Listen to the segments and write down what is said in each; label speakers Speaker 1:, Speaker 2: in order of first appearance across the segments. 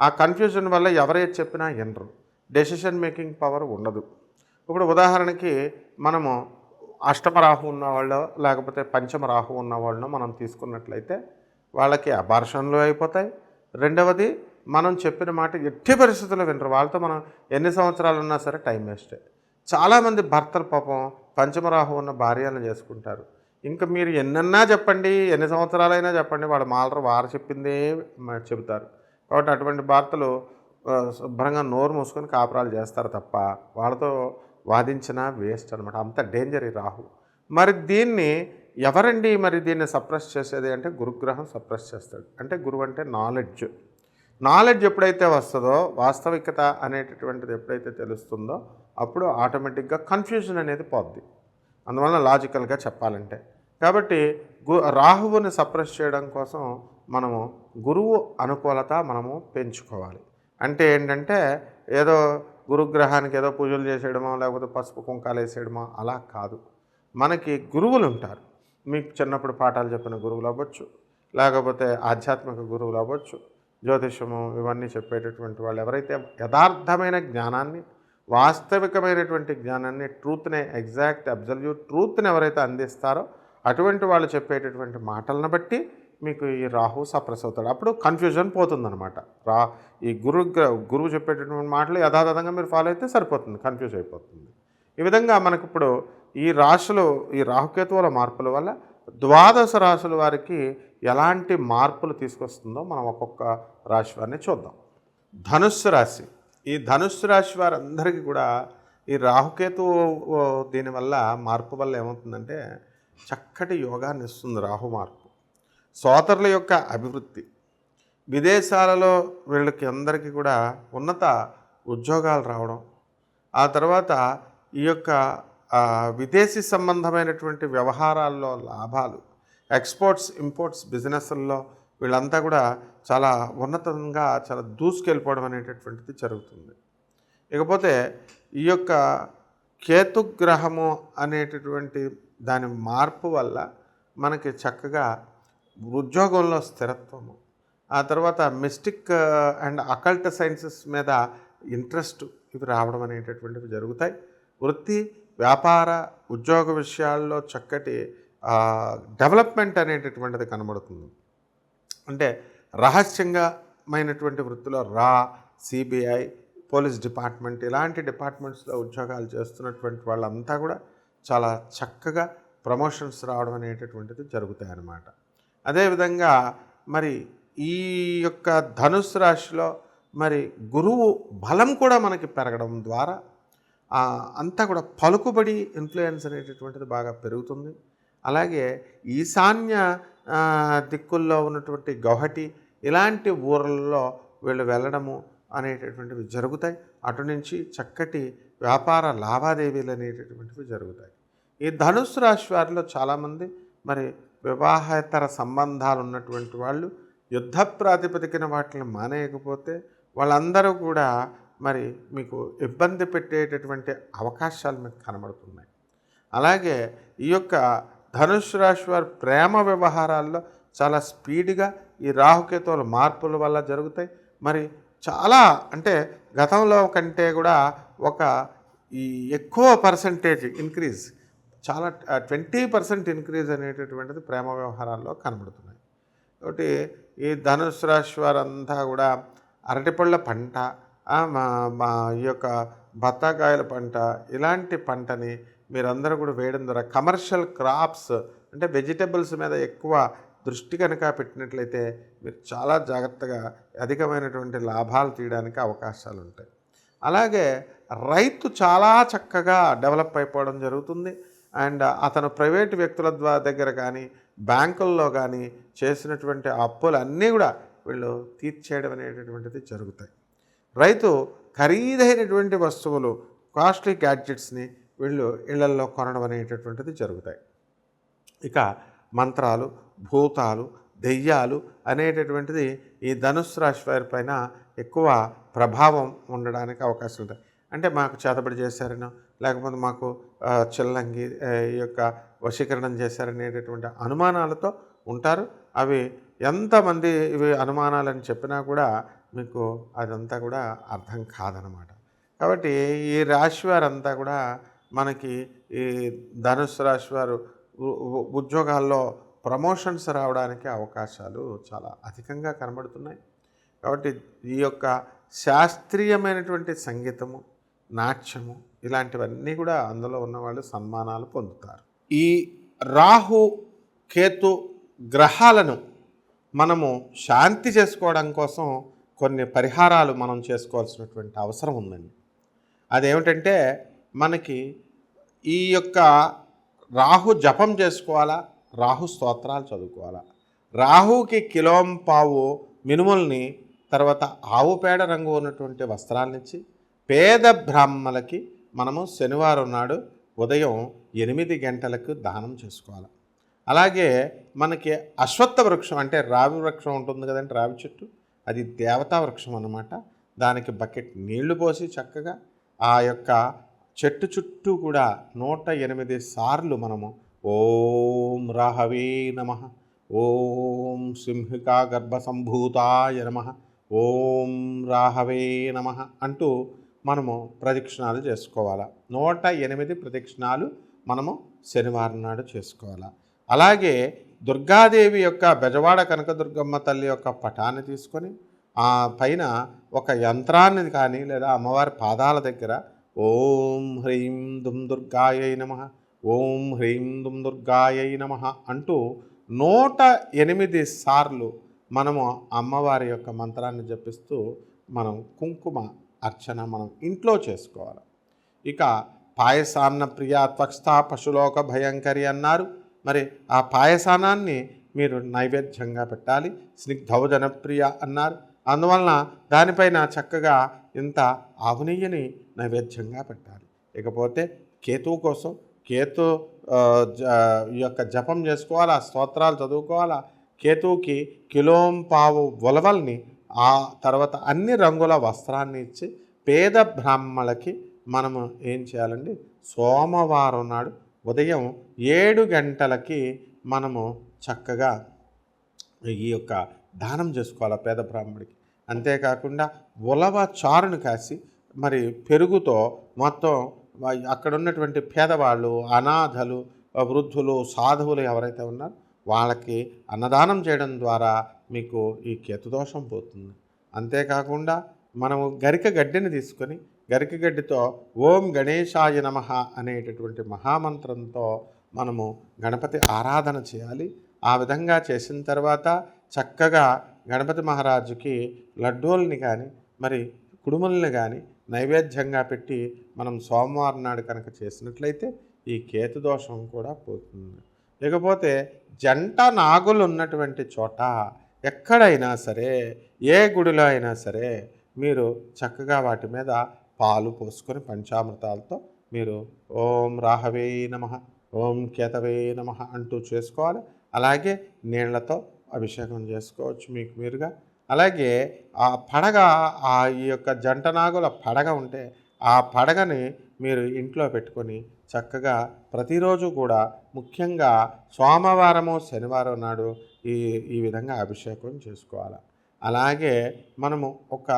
Speaker 1: ఆ కన్ఫ్యూజన్ వల్ల ఎవరైతే చెప్పినా వినరు. డెసిషన్ మేకింగ్ పవర్ ఉండదు. ఇప్పుడు ఉదాహరణకి మనము అష్టమ రాహు ఉన్నవాళ్ళు లేకపోతే పంచమ రాహు ఉన్నవాళ్ళను మనం తీసుకున్నట్లయితే వాళ్ళకి అబార్షన్లు అయిపోతాయి. రెండవది మనం చెప్పిన మాట ఎట్టి పరిస్థితుల్లో వినరు. వాళ్ళతో మనం ఎన్ని సంవత్సరాలు ఉన్నా సరే టైం వేస్టే చాలామంది భర్తలు పాపం పంచమరాహు ఉన్న భార్యలను చేసుకుంటారు. ఇంకా మీరు ఎన్నన్నా చెప్పండి ఎన్ని సంవత్సరాలైనా చెప్పండి వాళ్ళు మాలరు వారు చెప్పిందే చెబుతారు. కాబట్టి అటువంటి భర్తలు శుభ్రంగా నోరు మూసుకొని కాపురాలు చేస్తారు తప్ప వాళ్ళతో వాదించినా వేస్ట్ అనమాట అంత డేంజర్ ఈ రాహు. మరి దీన్ని ఎవరండి మరి దీన్ని సప్రెస్ చేసేది అంటే గురుగ్రహం సప్రెస్ చేస్తాడు. అంటే గురువు అంటే నాలెడ్జ్. నాలెడ్జ్ ఎప్పుడైతే వస్తుందో వాస్తవికత అనేటటువంటిది ఎప్పుడైతే తెలుస్తుందో అప్పుడు ఆటోమేటిక్గా కన్ఫ్యూజన్ అనేది పోద్ది. అందువల్ల లాజికల్గా చెప్పాలంటే. కాబట్టి గు రాహువుని సప్రెస్ చేయడం కోసం మనము గురువు అనుకూలత మనము పెంచుకోవాలి. అంటే ఏంటంటే ఏదో గురుగ్రహానికి ఏదో పూజలు చేసేయడమో లేకపోతే పసుపు కుంకాలు వేసేయడమో అలా కాదు. మనకి గురువులు ఉంటారు. మీకు చిన్నప్పుడు పాఠాలు చెప్పిన గురువులు అవ్వచ్చు లేకపోతే ఆధ్యాత్మిక గురువులు అవ్వచ్చు జ్యోతిషము ఇవన్నీ చెప్పేటటువంటి వాళ్ళు ఎవరైతే యథార్థమైన జ్ఞానాన్ని వాస్తవికమైనటువంటి జ్ఞానాన్ని ట్రూత్ని ఎగ్జాక్ట్ అబ్జల్యూట్ ట్రూత్ని ఎవరైతే అందిస్తారో అటువంటి వాళ్ళు చెప్పేటటువంటి మాటలను బట్టి మీకు ఈ రాహు సప్రెస్ అవుతాడు అప్పుడు కన్ఫ్యూజన్ పోతుందనమాట రా ఈ గురు గురువు చెప్పేటటువంటి మాటలు యథాతథంగా మీరు ఫాలో అయితే సరిపోతుంది కన్ఫ్యూజ్ అయిపోతుంది. ఈ విధంగా మనకి ఇప్పుడు ఈ రాశులు ఈ రాహుకేతువుల మార్పుల వల్ల ద్వాదశ రాశుల వారికి ఎలాంటి మార్పులు తీసుకొస్తుందో మనం ఒక్కొక్క రాశి వారిని చూద్దాం. ధనుస్సు రాశి. ఈ ధనుస్సు రాశి వారందరికీ కూడా ఈ రాహుకేతు దీనివల్ల మార్పు వల్ల ఏమవుతుందంటే చక్కటి యోగాన్ని ఇస్తుంది రాహు మార్పు. సోదరుల యొక్క అభివృద్ధి. విదేశాలలో వీళ్ళకి అందరికీ కూడా ఉన్నత ఉద్యోగాలు రావడం ఆ తర్వాత ఈ యొక్క విదేశీ సంబంధమైనటువంటి వ్యవహారాల్లో లాభాలు ఎక్స్పోర్ట్స్ ఇంపోర్ట్స్ బిజినెస్ల్లో వీళ్ళంతా కూడా చాలా ఉన్నతంగా చాలా దూసుకెళ్ళిపోవడం అనేటటువంటిది జరుగుతుంది. ఇకపోతే ఈ యొక్క కేతుగ్రహము అనేటటువంటి దాని మార్పు వల్ల మనకి చక్కగా ఉద్యోగంలో స్థిరత్వము. ఆ తర్వాత మిస్టిక్ అండ్ అకల్ట్ సైన్సెస్ మీద ఇంట్రెస్ట్ ఇవి రావడం అనేటటువంటివి జరుగుతాయి. వృత్తి వ్యాపార ఉద్యోగ విషయాల్లో చక్కటి డెవలప్మెంట్ అనేటటువంటిది కనబడుతుంది. అంటే రహస్యంగామైనటువంటి వృత్తిలో రా సిబిఐ పోలీస్ డిపార్ట్మెంట్ ఇలాంటి డిపార్ట్మెంట్స్లో ఉద్యోగాలు చేస్తున్నటువంటి వాళ్ళంతా కూడా చాలా చక్కగా ప్రమోషన్స్ రావడం అనేటటువంటిది జరుగుతాయి అన్నమాట అదేవిధంగా మరి ఈ యొక్క ధనుస్సు రాశిలో మరి గురువు బలం కూడా మనకి పెరగడం ద్వారా అంతా కూడా పలుకుబడి ఇన్ఫ్లుయెన్స్ అనేటటువంటిది బాగా పెరుగుతుంది. అలాగే ఈశాన్య దిక్కుల్లో ఉన్నటువంటి గౌహటి ఇలాంటి ఊర్లలో వీళ్ళు వెళ్ళడము అనేటటువంటివి జరుగుతాయి. అటు నుంచి చక్కటి వ్యాపార లావాదేవీలు అనేటటువంటివి జరుగుతాయి. ఈ ధనుస్సు రాశి వారిలో చాలామంది మరి వివాహేతర సంబంధాలు ఉన్నటువంటి వాళ్ళు యుద్ధ ప్రాతిపదికన వాటిని మానేయకపోతే వాళ్ళందరూ కూడా మరి మీకు ఇబ్బంది పెట్టేటటువంటి అవకాశాలు మీకు కనబడుతున్నాయి. అలాగే ఈ యొక్క ధనుష్ రాశి వారి ప్రేమ వ్యవహారాల్లో చాలా స్పీడ్గా ఈ రాహుకేతువుల మార్పుల వల్ల జరుగుతాయి. మరి చాలా అంటే గతంలో కంటే కూడా ఒక ఈ ఎక్కువ పర్సంటేజ్ ఇంక్రీజ్ చాలా ట్వంటీ పర్సెంట్ ఇంక్రీజ్ అనేటటువంటిది ప్రేమ వ్యవహారాల్లో కనబడుతున్నాయి. కాబట్టి ఈ ధనుసు రాశి వారంతా కూడా అరటిపళ్ళ పంట మా మా ఈ యొక్క బత్తాకాయల పంట ఇలాంటి పంటని మీరందరూ కూడా వేయడం ద్వారా కమర్షియల్ క్రాప్స్ అంటే వెజిటబుల్స్ మీద ఎక్కువ దృష్టి కనుక పెట్టినట్లయితే మీరు చాలా జాగ్రత్తగా అధికమైనటువంటి లాభాలు తీయడానికి అవకాశాలు ఉంటాయి. అలాగే రైతు చాలా చక్కగా డెవలప్ అయిపోవడం జరుగుతుంది. అండ్ అతను ప్రైవేట్ వ్యక్తుల ద్వారా దగ్గర కానీ బ్యాంకుల్లో కానీ చేసినటువంటి అప్పులన్నీ కూడా వీళ్ళు తీర్చేయడం అనేటటువంటిది జరుగుతాయి. రైతు ఖరీదైనటువంటి వస్తువులు కాస్ట్లీ గ్యాడ్జెట్స్ని వీళ్ళు ఇళ్ళల్లో కొనడం అనేటటువంటిది జరుగుతాయి. ఇక మంత్రాలు భూతాలు దెయ్యాలు అనేటటువంటిది ఈ ధనుస్ రాశి వారి పైన ఎక్కువ ప్రభావం ఉండడానికి అవకాశం ఉంటాయి అంటే మాకు చేతబడి చేశారనో లేకపోతే మాకు చిల్లంగి ఈ యొక్క వశీకరణం చేశారనేటటువంటి అనుమానాలతో ఉంటారు. అవి ఎంతమంది ఇవి అనుమానాలని చెప్పినా కూడా మీకు అదంతా కూడా అర్థం కాదనమాట. కాబట్టి ఈ రాశి వారంతా కూడా మనకి ఈ ధనుసు రాశి వారు ఉద్యోగాల్లో ప్రమోషన్స్ రావడానికి అవకాశాలు చాలా అధికంగా కనబడుతున్నాయి. కాబట్టి ఈ యొక్క శాస్త్రీయమైనటువంటి సంగీతము నాట్యము ఇలాంటివన్నీ కూడా అందులో ఉన్నవాళ్ళు సన్మానాలు పొందుతారు. ఈ రాహు కేతు గ్రహాలను మనము శాంతి చేసుకోవడం కోసం కొన్ని పరిహారాలు మనం చేసుకోవాల్సినటువంటి అవసరం ఉందండి. అదేమిటంటే మనకి ఈ యొక్క రాహు జపం చేసుకోవాలా? రాహు స్తోత్రాలు చదువుకోవాలా? రాహుకి కిలోం పావు మినుముల్ని తర్వాత ఆవు పేడ రంగు ఉన్నటువంటి వస్త్రాలనిచ్చి పేద బ్రాహ్మలకి మనము శనివారం నాడు ఉదయం ఎనిమిది గంటలకు దానం చేసుకోవాలి. అలాగే మనకి అశ్వత్థ వృక్షం అంటే రావి వృక్షం ఉంటుంది కదండి రావి చెట్టు. అది దేవతా వృక్షం అన్నమాట. దానికి బకెట్ నీళ్ళు పోసి చక్కగా ఆ యొక్క చెట్టు చుట్టూ కూడా నూట ఎనిమిది సార్లు మనము ఓం రాహవే నమ ఓం సింహికా గర్భసంభూతాయ నమ ఓం రాహవే నమ అంటూ మనము ప్రదక్షిణాలు చేసుకోవాలా. నూట ఎనిమిది ప్రదక్షిణాలు మనము శనివారం నాడు చేసుకోవాలా. అలాగే దుర్గాదేవి యొక్క బెజవాడ కనకదుర్గమ్మ తల్లి యొక్క పటాన్ని తీసుకొని ఆ పైన ఒక యంత్రాన్ని కానీ లేదా అమ్మవారి పాదాల దగ్గర ఓం హ్రీం దుమ్ దుర్గాయై నమ ఓం హ్రీం దుమ్ దుర్గాయై నమ అంటూ నూట ఎనిమిది సార్లు మనము అమ్మవారి యొక్క మంత్రాన్ని జపిస్తూ మనం కుంకుమ అర్చన మనం ఇంట్లో చేసుకోవాలి. ఇక పాయసాన్న ప్రియ త్వక్స్థ పశులోక భయంకరి అన్నారు. మరి ఆ పాయసానాన్ని మీరు నైవేద్యంగా పెట్టాలి. స్నిగ్ధౌజన ప్రియ అన్నారు. అందువలన దానిపైన చక్కగా ఇంత ఆవునియ్యిని నైవేద్యంగా పెట్టాలి. ఇకపోతే కేతువు కోసం కేతు జ- ఈ యొక్క జపం చేసుకోవాలా స్తోత్రాలు చదువుకోవాలా? కేతువుకి కిలోం పావు ఉలవల్ని ఆ తర్వాత అన్ని రంగుల వస్త్రాన్ని ఇచ్చి పేద బ్రాహ్మణులకి మనము ఏం చేయాలండి? సోమవారం నాడు ఉదయం ఏడు గంటలకి మనము చక్కగా ఈ యొక్క దానం చేసుకోవాలి పేద బ్రాహ్మడికి అంతేకాకుండా ఉలవ చారును కాసి మరి పెరుగుతో మొత్తం అక్కడ ఉన్నటువంటి పేదవాళ్ళు అనాథలు వృద్ధులు సాధువులు ఎవరైతే ఉన్నారో వాళ్ళకి అన్నదానం చేయడం ద్వారా మీకు ఈ కేతుదోషం పోతుంది. అంతేకాకుండా మనము గరిక గడ్డిని తీసుకొని గరిక గడ్డితో ఓం గణేశాయ నమ అనేటటువంటి మహామంత్రంతో మనము గణపతి ఆరాధన చేయాలి. ఆ విధంగా చేసిన తర్వాత చక్కగా గణపతి మహారాజుకి లడ్డూల్ని కానీ మరి కుడుముల్ని కానీ నైవేద్యంగా పెట్టి మనం సోమవారం నాడు కనుక చేసినట్లయితే ఈ కేతు దోషం కూడా పోతుంది. ఇకపోతే జంట నాగులు ఉన్నటువంటి చోట ఎక్కడైనా సరే ఏ గుడిలో అయినా సరే మీరు చక్కగా వాటి మీద పాలు పోసుకొని పంచామృతాలతో మీరు ఓం రాహవే నమ ఓం కేతవే నమ అంటూ చేసుకోవాలి. అలాగే నీళ్ళతో అభిషేకం చేసుకోవచ్చు మీకు మీరుగా. అలాగే ఆ పడగ ఆ ఈ యొక్క జంట నాగుల పడగ ఉంటే ఆ పడగని మీరు ఇంట్లో పెట్టుకొని చక్కగా ప్రతిరోజు కూడా ముఖ్యంగా సోమవారము శనివారం నాడు ఈ ఈ విధంగా అభిషేకం చేసుకోవాలి. అలాగే మనము ఒక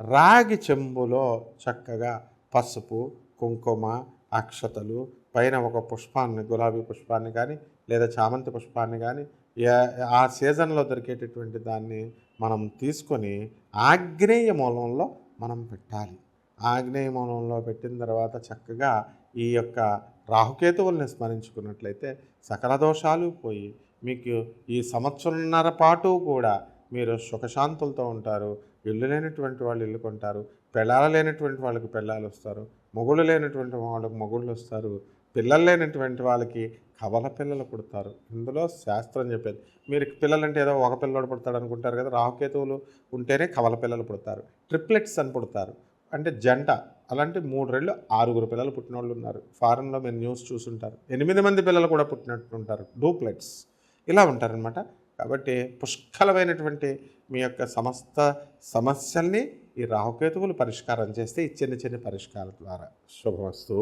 Speaker 1: రాగి చెంబులో చక్కగా పసుపు కుంకుమ అక్షతలు పైన ఒక పుష్పాన్ని గులాబీ పుష్పాన్ని కానీ లేదా చామంతి పుష్పాన్ని కానీ ఆ సీజన్లో దొరికేటటువంటి దాన్ని మనం తీసుకొని ఆగ్నేయ మూలంలో మనం పెట్టాలి. ఆగ్నేయ మూలంలో పెట్టిన తర్వాత చక్కగా ఈ యొక్క రాహుకేతువుల్ని స్మరించుకున్నట్లయితే సకల దోషాలు పోయి మీకు ఈ సంవత్సరంన్నర పాటు కూడా మీరు సుఖశాంతులతో ఉంటారు. ఇల్లు లేనటువంటి వాళ్ళు ఇల్లు కొంటారు. పెళ్ళాలు లేనటువంటి వాళ్ళకి పెళ్ళాలు వస్తారు. మొగుళ్ళు లేనటువంటి వాళ్ళకి మొగుళ్ళు వస్తారు. పిల్లలు లేనటువంటి వాళ్ళకి కవల పిల్లలు పుడతారు ఇందులో శాస్త్రం చెప్పేది. మీరు పిల్లలంటే ఏదో ఒక పిల్లడు పుడతాడు అనుకుంటారు కదా రాహుకేతువులు ఉంటేనే కవల పిల్లలు పుడతారు. ట్రిప్లెట్స్ అని పుడతారు. అంటే జంట. అలాంటి మూడు రెళ్ళు ఆరుగురు పిల్లలు పుట్టిన వాళ్ళు ఉన్నారు. ఫారెన్లో మీరు న్యూస్ చూసుంటారు. ఎనిమిది మంది పిల్లలు కూడా పుట్టినట్టు ఉంటారు. డూప్లెట్స్. ఇలా ఉంటారనమాట కాబట్టి పుష్కలమైనటువంటి మీ యొక్క సమస్త సమస్యల్ని ఈ రాహుకేతువులు పరిష్కారం చేస్తే ఈ చిన్న చిన్న పరిష్కారం ద్వారా. శుభవస్తు